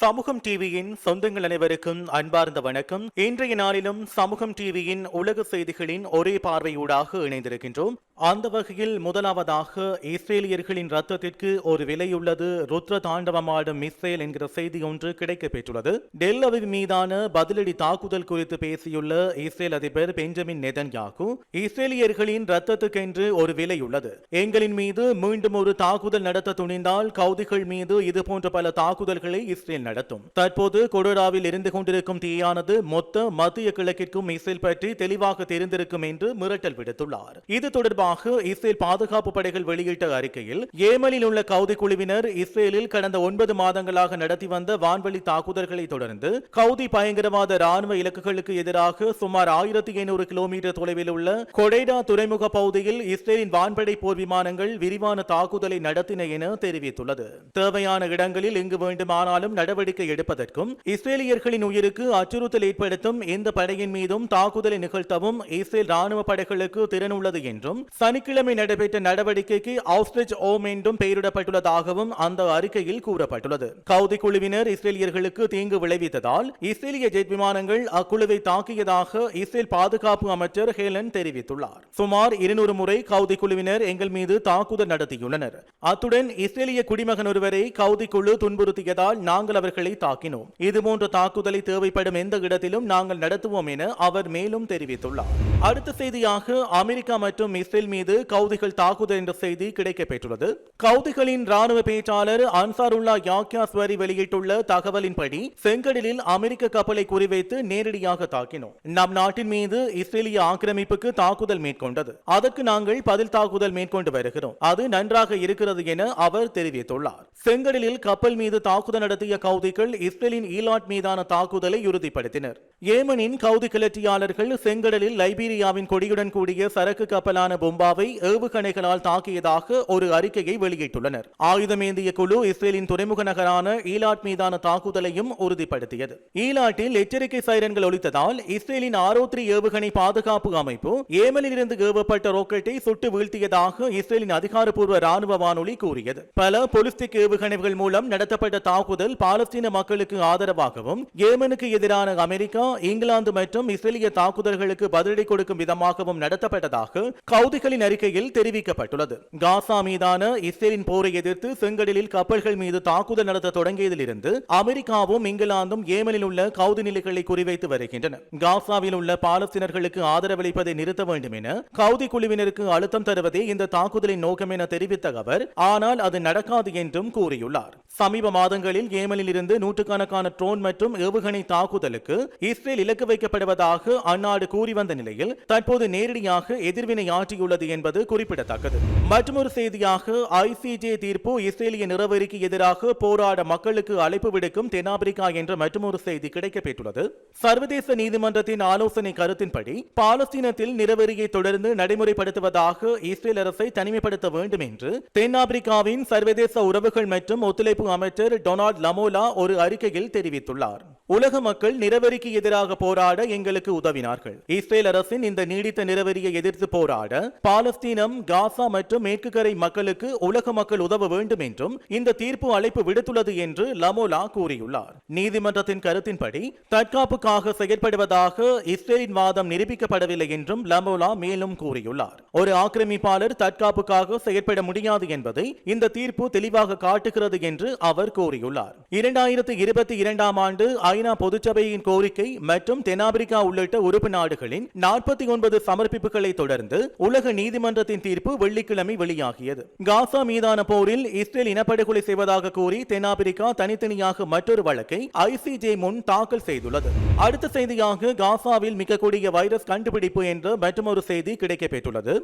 சமூகம் டிவியின் சொந்தங்கள் அனைவருக்கும் அன்பார்ந்த வணக்கம். இன்றைய நாளிலும் சமூகம் டிவியின் உலக செய்திகளின் ஒரே பார்வையூடாக இணைந்திருக்கின்றோம். அந்த வகையில் முதலாவதாக இஸ்ரேலியர்களின் ரத்தத்திற்கு ஒரு விலையுள்ளது. ருத்ர தாண்டவமாடும் இஸ்ரேல் என்கிற செய்தி ஒன்று கிடைக்கப்பெற்றுள்ளது பெற்றுள்ளது. அவிவ் மீதான பதிலடி தாக்குதல் குறித்து பேசியுள்ள இஸ்ரேல் அதிபர் பெஞ்சமின் நெதன்யாகு இஸ்ரேலியர்களின் ரத்தத்துக்கென்று ஒரு விலை உள்ளது எங்களின் மீது மீண்டும் ஒரு தாக்குதல் நடத்த துணிந்தால் கவுதிகள் மீது இதுபோன்ற பல தாக்குதல்களை இஸ்ரேல் நடத்தும். தற்போது கொடோடாவில் இருந்து கொண்டிருக்கும் தீயானது மொத்த மத்திய கிழக்கிற்கும் இஸ்ரேல் பற்றி தெளிவாக தெரிந்திருக்கும் என்று மிரட்டல் விடுத்துள்ளார். இது தொடர்பாக இஸ்ரேல் பாதுகாப்பு படைகள் வெளியிட்ட அறிக்கையில் ஏமலில் உள்ள கவுதி குழுவினர் இஸ்ரேலில் கடந்த ஒன்பது மாதங்களாக நடத்தி வந்த வான்வழி தாக்குதல்களை தொடர்ந்து கவுதி பயங்கரவாத ராணுவ இலக்குகளுக்கு எதிராக சுமார் ஆயிரத்தி ஐநூறு கிலோமீட்டர் தொலைவில் உள்ள கொடைடா துறைமுக பகுதியில் இஸ்ரேலின் வான்படை போர் விமானங்கள் விரிவான தாக்குதலை நடத்தின என தெரிவித்துள்ளது. தேவையான இடங்களில் எங்கு வேண்டுமானாலும் நடவடிக்கை எடுப்பதற்கும் இஸ்ரேலியர்களின் உயிருக்கு அச்சுறுத்தல் ஏற்படுத்தும் எந்த படையின் மீதும் தாக்குதலை நிகழ்த்தவும் இஸ்ரேல் ராணுவ படைகளுக்கு திறன் உள்ளது என்றும் சனிக்கிழமை நடைபெற்ற நடவடிக்கைக்கு ஆஸ்ட்ரிச் ஓம் என்றும் பெயரிடப்பட்டுள்ளதாகவும் அந்த அறிக்கையில் கூறப்பட்டுள்ளது. கவுதி குழுவினர் இஸ்ரேலியர்களுக்கு தீங்கு விளைவித்ததால் இஸ்ரேலிய ஜெட் விமானங்கள் அக்குழுவை தாக்கியதாக இஸ்ரேல் பாதுகாப்பு அமைச்சர் ஹேலன் தெரிவித்துள்ளார். சுமார் இருநூறு முறை கவுதி குழுவினர் எங்கள் மீது தாக்குதல் நடத்தியுள்ளனர். அத்துடன் இஸ்ரேலிய குடிமகன் ஒருவரை கவுதி குழு துன்புறுத்தியதால் நாங்கள் அவர்களை தாக்கினோம். இதுபோன்ற தாக்குதலை தேவைப்படும் எந்த இடத்திலும் நாங்கள் நடத்துவோம் என அவர் மேலும் தெரிவித்துள்ளார். அடுத்த செய்தியாக அமெரிக்கா மற்றும் இஸ்ரேல் மீது கவுதிகள் தாக்குதல் என்ற செய்தி கிடைக்கப்பெற்றுள்ளது. கவுதிகளின் ராணுவ பேச்சாளர் அன்சாருல்லா யாக்யாஸ்வரி வெளியிட்டுள்ள தகவலின்படி செங்கடலில் அமெரிக்க கப்பலை குறிவைத்து நேரடியாக தாக்கினோம். நம் நாட்டின் மீது இஸ்ரேலிய ஆக்கிரமிப்புக்கு தாக்குதல் மேற்கொண்டது. அதற்கு நாங்கள் பதில் தாக்குதல் மேற்கொண்டு வருகிறோம். அது நன்றாக இருக்கிறது என அவர் தெரிவித்துள்ளார். செங்கடலில் கப்பல் மீது தாக்குதல் நடத்திய கவுதிகள் இஸ்ரேலின் ஈலாட் மீதான தாக்குதலை உறுதிப்படுத்தினர். ஏமனின் கவுதி கிளர்ச்சியாளர்கள் செங்கடலில் லைபீரியாவின் கொடியுடன் கூடிய சரக்கு கப்பலான பொம்பாவை ஏவுகணைகளால் தாக்கியதாக ஒரு அறிக்கையை வெளியிட்டுள்ளனர். ஆயுதமேந்திய குழு இஸ்ரேலின் துறைமுக நகரான ஈலாட் மீதான தாக்குதலையும் உறுதிப்படுத்தியது. ஈலாட்டில் எச்சரிக்கை சைரன்கள் ஒலித்ததால் இஸ்ரேலின் ஆரோத்ரி ஏவுகணை பாதுகாப்பு அமைப்பு ஏமனில் இருந்து ஏவப்பட்ட ராக்கெட்டை சுட்டு வீழ்த்தியதாக இஸ்ரேலின் அதிகாரப்பூர்வ ராணுவ வானொலி கூறியது. பல பொலிஸ்டிக் ஏவுகணைகள் மூலம் நடத்தப்பட்ட தாக்குதல் பாலஸ்தீன மக்களுக்கு ஆதரவாகவும் ஏமனுக்கு எதிரான அமெரிக்கா இங்கிலாந்து மற்றும் இஸ்ரேலிய தாக்குதல்களுக்கு பதிலடி கொடுக்கும் விதமாகவும் நடத்தப்பட்டதாக கவுதிகளின் அறிக்கையில் தெரிவிக்கப்பட்டுள்ளது. காசா மீதான இஸ்ரேலின் போரை எதிர்த்து செங்கடலில் கப்பல்கள் மீது தாக்குதல் நடத்த தொடங்கியதிலிருந்து அமெரிக்காவும் இங்கிலாந்தும் ஏமனில் உள்ள கவுதி நிலைகளை குறிவைத்து வருகின்றன. காசாவில் உள்ள பாலஸ்தீனர்களுக்கு ஆதரவளிப்பதை நிறுத்த வேண்டும் என கவுதி குழுவினருக்கு அழுத்தம் தருவதே இந்த தாக்குதலின் நோக்கம் என தெரிவித்த அவர் ஆனால் அது நடக்காது என்றும் கூறியுள்ளார். சமீப மாதங்களில் ஏமனில் இருந்து நூற்றுக்கணக்கான ட்ரோன் மற்றும் ஏவுகணை தாக்குதலுக்கு இஸ்ரேல் இலக்கு வைக்கப்படுவதாக அந்நாடு கூறி வந்த நிலையில் தற்போது நேரடியாக எதிர்வினை ஆற்றியுள்ளது என்பது குறிப்பிடத்தக்கது. மற்றொரு செய்தியாக ஐசிஜே தீர்ப்பு இஸ்ரேலிய நிறவெறிக்கு எதிராக போராட மக்களுக்கு அழைப்பு விடுக்கும் தென்னாப்பிரிக்கா என்ற மற்றொரு செய்தி கிடைக்கப்பெற்றுள்ளது. சர்வதேச நீதிமன்றத்தின் ஆலோசனை கருத்தின்படி பாலஸ்தீனத்தில் நிறவெறியை தொடர்ந்து நடைமுறைப்படுத்துவதாக இஸ்ரேல் அரசை தனிமைப்படுத்த வேண்டும் என்று தென்னாப்பிரிக்காவின் சர்வதேச உறவுகள் மற்றும் ஒத்துழைப்பு அமைச்சர் டொனால்ட் லமோலா ஒரு அறிக்கையில் தெரிவித்துள்ளார். உலக மக்கள் நிறவெறிக்கு எதிராக போராட எங்களுக்கு உதவினார்கள். இஸ்ரேல் அரசின் இந்த நீடித்த நிறவெறியை எதிர்த்து போராட பாலஸ்தீனம் காசா மற்றும் மேற்கு கரை மக்களுக்கு உலக மக்கள் உதவ வேண்டும் என்றும் இந்த தீர்ப்பு அழைப்பு விடுத்துள்ளது என்று லமோலா கூறியுள்ளார். நீதிமன்றத்தின் கருத்தின்படி தற்காப்புக்காக செயற்படுவதாக இஸ்ரேலின் வாதம் நிரூபிக்கப்படவில்லை என்றும் லமோலா மேலும் கூறியுள்ளார். ஒரு ஆக்கிரமிப்பாளர் தற்காப்புக்காக செயற்பட முடியாது என்பதை இந்த தீர்ப்பு தெளிவாக காட்டுகிறது என்று அவர் கூறியுள்ளார். இரண்டாயிரத்தி இருபத்தி இரண்டாம் ஆண்டு ஐநா பொதுச்சபையின் கோரிக்கை மற்றும் தென்னாப்பிரிக்கா உள்ளிட்ட உறுப்பு நாடுகளின் நாற்பத்தி ஒன்பது சமர்ப்பிப்புகளை தொடர்ந்து உலக நீதிமன்றத்தின் தீர்ப்பு வெள்ளிக்கிழமை வெளியாகியது. காசா மீதான போரில் இஸ்ரேல் இனப்படுகொலை செய்வதாக கூறி தென்னாப்பிரிக்கா தனித்தனியாக மற்றொரு வழக்கை ஐசிஜே முன் தாக்கல் செய்துள்ளது. அடுத்த செய்தியாக காசாவில் மிகக்கூடிய வைரஸ் கண்டுபிடிப்பு என்ற மற்றொரு செய்தி கிடைக்கப்பெற்றுள்ளது.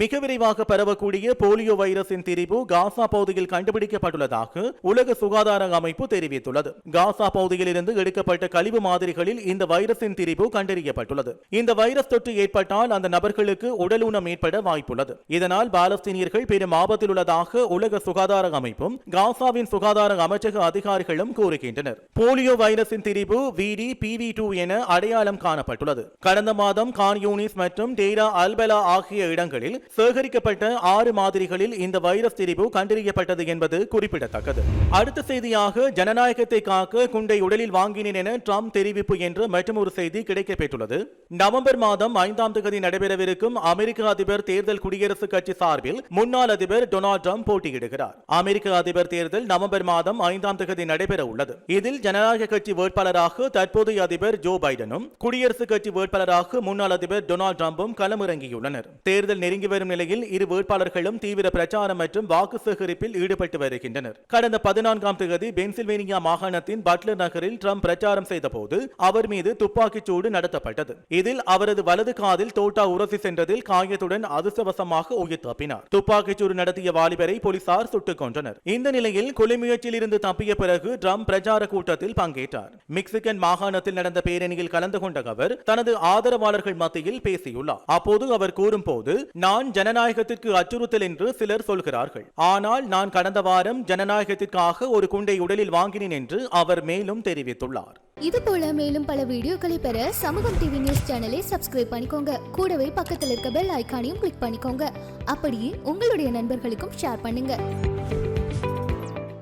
மிக விரைவாக பரவக்கூடிய போலியோ வைரஸின் திரிவு காசா பகுதியில் கண்டுபிடிக்கப்பட்டுள்ளதாக உலக சுகாதார அமைப்பு தெரிவித்துள்ளது. காசா பகுதியில் இருந்து எடுக்கப்பட்ட கழிவு மாதிரிகளில் இந்த வைரஸின் திரிவு கண்டறியப்பட்டுள்ளது. இந்த வைரஸ் தொற்று ஏற்பட்டால் அந்த நபர்களுக்கு உடல் ஊனம் ஏற்பட வாய்ப்புள்ளது. இதனால் பாலஸ்தீனியர்கள் பெரும் ஆபத்தில் உள்ளதாக உலக சுகாதார அமைப்பும் காசாவின் சுகாதார அமைச்சக அதிகாரிகளும் கூறுகின்றனர். போலியோ வைரஸின் திரிவு விடி பிவி டூ என அடையாளம் காணப்பட்டுள்ளது. கடந்த மாதம் கான் யூனிஸ் மற்றும் டேரா அல்பலா ஆகிய இடங்களில் சேகரிக்கப்பட்ட ஆறு மாதிரிகளில் இந்த வைரஸ் திரிவு கண்டறியப்பட்டது என்பது குறிப்பிடத்தக்கது. அடுத்த செய்தியாக ஜனநாயகத்தை காக்க குண்டை உடலில் வாங்கினேன் என ட்ரம்ப் தெரிவிப்பு என்ற மற்றொரு செய்தி கிடைக்கப்பெற்றுள்ளது. நவம்பர் மாதம் ஐந்தாம் தேதி நடைபெறவிருக்கும் அமெரிக்க அதிபர் தேர்தல் குடியரசுக் கட்சி சார்பில் முன்னாள் அதிபர் டொனால்ட் ட்ரம்ப் போட்டியிடுகிறார். அமெரிக்க அதிபர் தேர்தல் நவம்பர் மாதம் ஐந்தாம் தேதி நடைபெற உள்ளது இதில் ஜனநாயக கட்சி வேட்பாளராக தற்போதைய அதிபர் ஜோ பைடனும் குடியரசுக் கட்சி வேட்பாளராக முன்னாள் அதிபர் டொனால்ட் ட்ரம்பும் களமிறங்கியுள்ளனர். தேர்தல் நெருங்கி நெருங்கி வரும் நிலையில் இரு வேட்பாளர்களும் தீவிர பிரச்சாரம் மற்றும் வாக்கு சேகரிப்பில் ஈடுபட்டு வருகின்றனர். கடந்த பதினான்காம் தேதி பென்சில்வேனியா மாகாணத்தின் பட்லர் நகரில் ட்ரம்ப் பிரச்சாரம் செய்தபோது அவர் மீது துப்பாக்கிச் சூடு நடத்தப்பட்டது. இதில் அவரது வலது காதில் தோட்டா உரசி சென்றதில் காயத்துடன் அதிர்ஷ்டவசமாக உயிர் தப்பினார். துப்பாக்கிச் சூடு நடத்திய வாலிபரை போலீசார் சுட்டுக் கொன்றனர். இந்த நிலையில் கொலைமுயற்சியில் இருந்து தப்பிய பிறகு ட்ரம்ப் பிரச்சார கூட்டத்தில் பங்கேற்றார். மெக்சிகன் மாகாணத்தில் நடந்த பேரணியில் கலந்து கொண்ட அவர் தனது ஆதரவாளர்கள் மத்தியில் பேசியுள்ளார். அப்போது அவர் கூறும்போது நான் ஜனநாயகத்திற்கு அச்சுறுத்தல் என்று சிலர் சொல்கிறார்கள். ஆனால் நான் கடந்த வாரம் ஜனநாயகத்திற்காக ஒரு குண்டை உடலில் வாங்கினேன் என்று அவர் மேலும் தெரிவித்துள்ளார். இது போல மேலும் பல வீடியோக்களை பெற சமூகம் டிவி நியூஸ் சேனலை சப்ஸ்கிரைப் பண்ணிக்கோங்க. கூடவே பக்கத்தில் இருக்க பெல் ஐக்கானையும் கிளிக் பண்ணிக்கோங்க. அப்படியே உங்களுடைய நண்பர்களுக்கும் ஷேர் பண்ணுங்க.